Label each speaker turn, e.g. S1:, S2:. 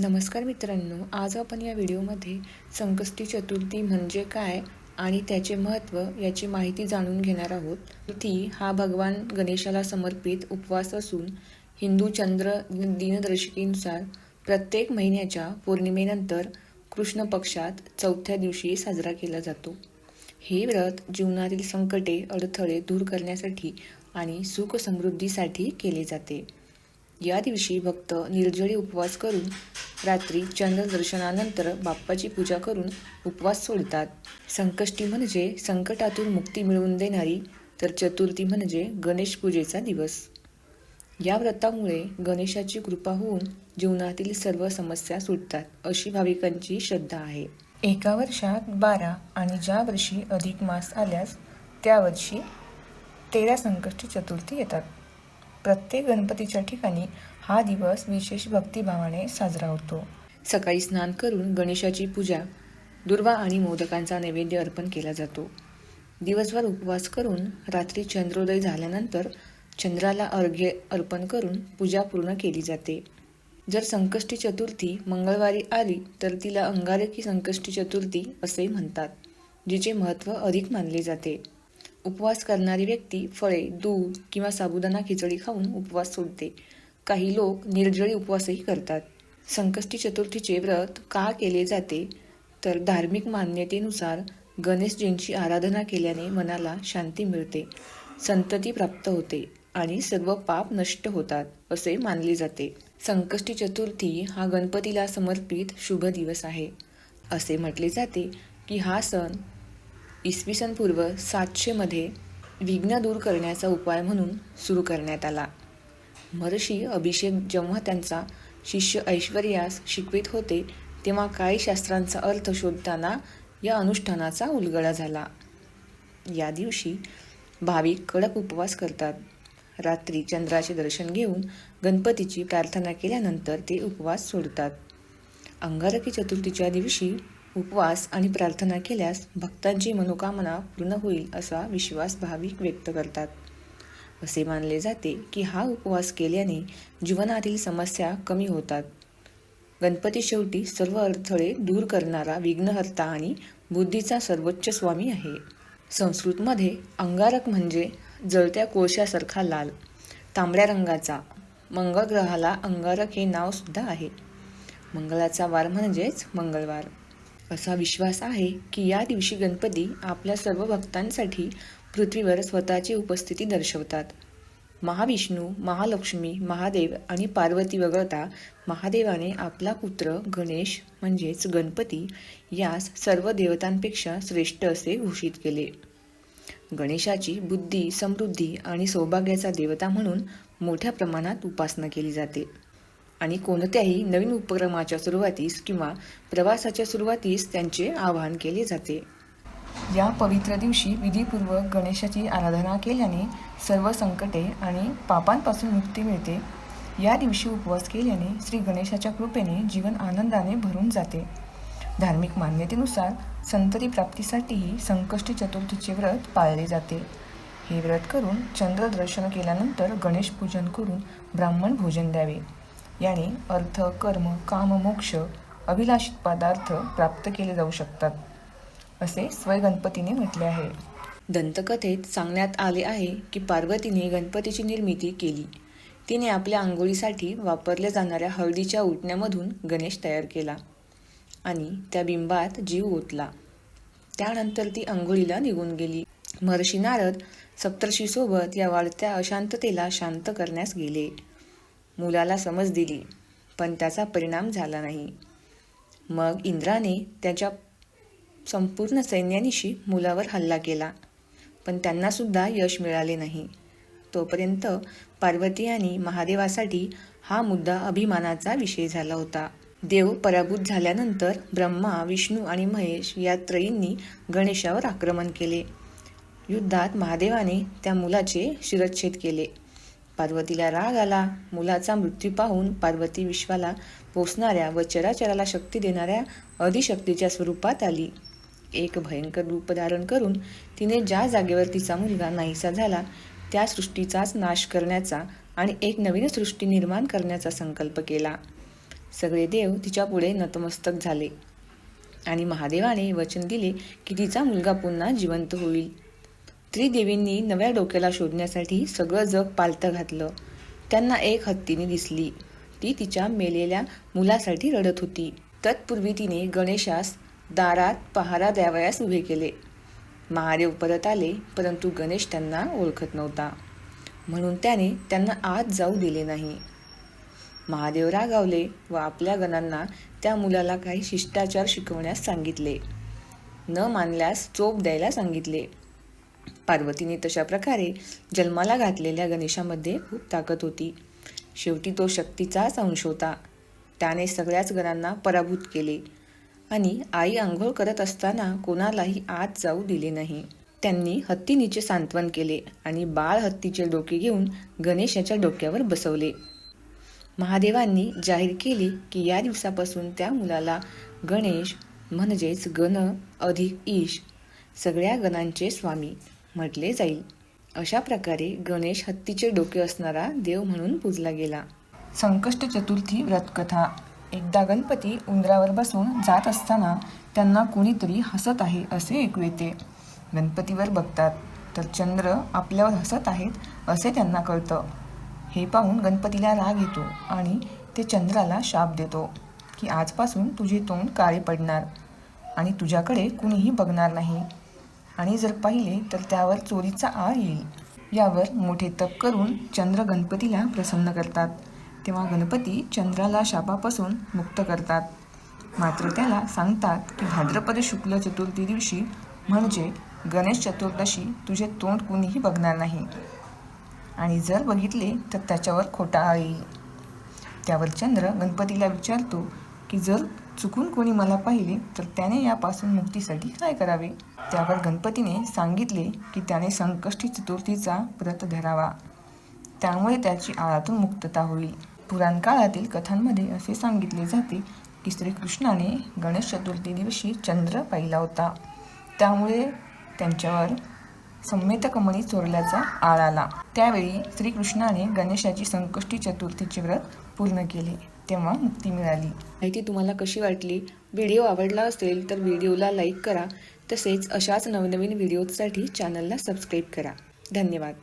S1: नमस्कार मित्रांनो आज आपण या व्हिडिओमध्ये संकष्टी चतुर्थी म्हणजे काय आणि त्याचे महत्त्व याची माहिती जाणून घेणार आहोत. चतुर्थी हा भगवान गणेशाला समर्पित उपवास असून हिंदू चंद्र दिनदर्शिकेनुसार प्रत्येक महिन्याच्या पौर्णिमेनंतर कृष्ण पक्षात चौथ्या दिवशी साजरा केला जातो. हे व्रत जीवनातील संकटे अडथळे दूर करण्यासाठी आणि सुख समृद्धीसाठी केले जाते. या दिवशी भक्त निर्जळी उपवास करून रात्री चंद्रदर्शनानंतर बाप्पाची पूजा करून उपवास सोडतात. संकष्टी म्हणजे संकटातून मुक्ती मिळवून देणारी तर चतुर्थी म्हणजे गणेश पूजेचा दिवस. या व्रतामुळे गणेशाची कृपा होऊन जीवनातील सर्व समस्या सुटतात अशी भाविकांची श्रद्धा आहे. एका वर्षात बारा आणि ज्या वर्षी अधिक मास आल्यास त्या वर्षी तेरा संकष्टी चतुर्थी येतात. प्रत्येक गणपतीच्या ठिकाणी हा दिवस विशेष भक्तिभावाने साजरा होतो. सकाळी स्नान करून गणेशाची पूजा दुर्वा आणि मोदकांचा नैवेद्य अर्पण केला जातो. दिवसभर उपवास करून रात्री चंद्रोदय झाल्यानंतर चंद्राला अर्घ्य अर्पण करून पूजा पूर्ण केली जाते. जर संकष्टी चतुर्थी मंगळवारी आली तर तिला अंगारकी संकष्टी चतुर्थी असे म्हणतात जिचे महत्त्व अधिक मानले जाते. उपवास करणारी व्यक्ती फळे दूध किंवा साबुदाणा खिचडी खाऊन उपवास सोडते. काही लोक निर्जळी उपवासही करतात. संकष्टी चतुर्थीचे व्रत का केले जाते? तर धार्मिक मान्यतेनुसार गणेशजींची आराधना केल्याने मनाला शांती मिळते संतती प्राप्त होते आणि सर्व पाप नष्ट होतात असे मानले जाते. संकष्टी चतुर्थी हा गणपतीला समर्पित शुभ दिवस आहे. असे म्हटले जाते की हा सण इसवी सन पूर्व सातशेमध्ये विघ्न दूर करण्याचा उपाय म्हणून सुरू करण्यात आला. महर्षी अभिषेक जेव्हा त्यांचा शिष्य ऐश्वर्यास शिकवित होते तेव्हा काही शास्त्रांचा अर्थ शोधताना या अनुष्ठानाचा उलगडा झाला. या दिवशी भाविक कडक उपवास करतात. रात्री चंद्राचे दर्शन घेऊन गणपतीची प्रार्थना केल्यानंतर ते उपवास सोडतात. अंगारकी चतुर्थीच्या दिवशी उपवास आणि प्रार्थना केल्यास भक्तांची मनोकामना पूर्ण होईल असा विश्वास भाविक व्यक्त करतात. असे मानले जाते की हा उपवास केल्याने जीवनातील समस्या कमी होतात. गणपती शेवटी सर्व अडथळे दूर करणारा विघ्नहर्ता आणि बुद्धीचा सर्वोच्च स्वामी आहे. संस्कृतमध्ये अंगारक म्हणजे जळत्या कोळशासारखा लाल तांबड्या रंगाचा मंगळ ग्रहाला अंगारक हे नावसुद्धा आहे. मंगळाचा वार म्हणजेच मंगळवार. असा विश्वास आहे की या दिवशी गणपती आपल्या सर्व भक्तांसाठी पृथ्वीवर स्वतःची उपस्थिती दर्शवतात. महाविष्णू महालक्ष्मी महादेव आणि पार्वती वगळता महादेवाने आपला पुत्र गणेश म्हणजेच गणपती यास सर्व देवतांपेक्षा श्रेष्ठ असे घोषित केले. गणेशाची बुद्धी समृद्धी आणि सौभाग्याचा देवता म्हणून मोठ्या प्रमाणात उपासना केली जाते. आणि कोणत्याही नवीन उपक्रमाच्या सुरुवातीस किंवा प्रवासाच्या सुरुवातीस त्यांचे आवाहन केले जाते. या पवित्र दिवशी विधीपूर्वक गणेशाची आराधना केल्याने सर्व संकटे आणि पापांपासून मुक्ती मिळते. या दिवशी उपवास केल्याने श्री गणेशाच्या कृपेने जीवन आनंदाने भरून जाते. धार्मिक मान्यतेनुसार संतती प्राप्तीसाठीही संकष्टी चतुर्थीचे व्रत पाळले जाते. हे व्रत करून चंद्रदर्शन केल्यानंतर गणेश पूजन करून ब्राह्मण भोजन द्यावे. याने अर्थ कर्म काम मोक्ष अभिलाषित पदार्थ प्राप्त केले जाऊ शकतात असे स्वयगणपतीने म्हटले आहे. दंतकथेत सांगण्यात आले आहे की पार्वतीने गणपतीची निर्मिती केली. तिने आपल्या आंघोळीसाठी वापरल्या जाणाऱ्या हळदीच्या उठण्यामधून गणेश तयार केला आणि त्या बिंबात जीव ओतला. त्यानंतर ती आंघोळीला निघून गेली. महर्षी नारद सप्तर्षीसोबत या वाढत्या अशांततेला शांत करण्यास गेले. मुलाला समज दिली पण त्याचा परिणाम झाला नाही. मग इंद्राने त्याच्या संपूर्ण सैन्यानिशी मुलावर हल्ला केला पण त्यांनासुद्धा यश मिळाले नाही. तोपर्यंत पार्वती आणि महादेवासाठी हा मुद्दा अभिमानाचा विषय झाला होता. देव पराभूत झाल्यानंतर ब्रह्मा विष्णू आणि महेश या त्रयींनी गणेशावर आक्रमण केले. युद्धात महादेवाने त्या मुलाचे शिरच्छेद केले. पार्वतीला राग आला. मुलाचा मृत्यू पाहून पार्वती विश्वाला पोसणाऱ्या व चराचराला शक्ती देणाऱ्या अधिशक्तीच्या स्वरूपात आली. एक भयंकर रूप धारण करून तिने ज्या जागेवर तिचा मुलगा नाहीसा झाला त्या सृष्टीचाच नाश करण्याचा आणि एक नवीन सृष्टी निर्माण करण्याचा संकल्प केला. सगळे देव तिच्या पुढे नतमस्तक झाले आणि महादेवाने वचन दिले की तिचा मुलगा पुन्हा जिवंत होईल. त्रिदेवींनी नव्या डोक्याला शोधण्यासाठी सगळं जग पालतं घातलं. त्यांना एक हत्तीने दिसली. ती तिच्या मेलेल्या मुलासाठी रडत होती. तत्पूर्वी तिने गणेशास दारात पहारा द्यावयास उभे केले. महादेव परत आले परंतु गणेश त्यांना ओळखत नव्हता. म्हणून त्याने त्यांना आत जाऊ दिले नाही. महादेव रागावले व आपल्या गणांना त्या मुलाला काही शिष्टाचार शिकवण्यास सांगितले. न मानल्यास चोप द्यायला सांगितले. पार्वतीने तशा प्रकारे जन्माला घातलेल्या गणेशामध्ये खूप ताकद होती. शेवटी तो शक्तीचाच अंश होता. त्याने सगळ्याच गणांना पराभूत केले आणि आई आंघोळ करत असताना कोणालाही आत जाऊ दिले नाही. त्यांनी हत्तीनीचे सांत्वन केले आणि बाळ हत्तीचे डोके घेऊन गणेशाच्या डोक्यावर बसवले. महादेवांनी जाहीर केले की या दिवसापासून त्या मुलाला गणेश म्हणजेच गण अधिक ईश सगळ्या गणांचे स्वामी म्हटले जाईल. अशा प्रकारे गणेश हत्तीचे डोके असणारा देव म्हणून पूजला गेला. संकष्ट चतुर्थी व्रतकथा. एकदा गणपती उंदरावर बसून जात असताना त्यांना कोणीतरी हसत आहे असे ऐकू येते. गणपतीवर बघतात तर चंद्र आपल्यावर हसत आहेत असे त्यांना कळतं. हे पाहून गणपतीला राग येतो आणि ते चंद्राला शाप देतो की आजपासून तुझे तोंड काळे पडणार आणि तुझ्याकडे कुणीही बघणार नाही. आणि जर पाहिले तर त्यावर चोरीचा आळ येईल. यावर मोठे तप करून चंद्र गणपतीला प्रसन्न करतात. तेव्हा गणपती चंद्राला शापापासून मुक्त करतात. मात्र त्याला सांगतात की भाद्रपद शुक्ल चतुर्थी दिवशी म्हणजे गणेश चतुर्दशी तुझे तोंड कुणीही बघणार नाही. आणि जर बघितले तर त्याच्यावर खोटा आळ येईल. त्यावर चंद्र गणपतीला विचारतो की जर चुकून कोणी मला पाहिले तर त्याने यापासून मुक्तीसाठी काय करावे? त्यावर गणपतीने सांगितले की त्याने संकष्टी चतुर्थीचा व्रत धरावा. त्यामुळे त्याची आळातून मुक्तता होईल. पुराण काळातील कथांमध्ये असे सांगितले जाते की श्रीकृष्णाने गणेश चतुर्थी दिवशी चंद्र पाहिला होता. त्यामुळे त्यांच्यावर संमेतकमणी चोरल्याचा आळ आला. त्यावेळी श्रीकृष्णाने गणेशाची संकष्टी चतुर्थीचे व्रत पूर्ण केले. तेव्हा मुक्ती मिळाली. माहिती तुम्हाला कशी वाटली? व्हिडिओ आवडला असेल तर व्हिडिओला लाईक करा. तसेच अशाच नवनवीन व्हिडिओजसाठी चॅनलला सबस्क्राईब करा. धन्यवाद.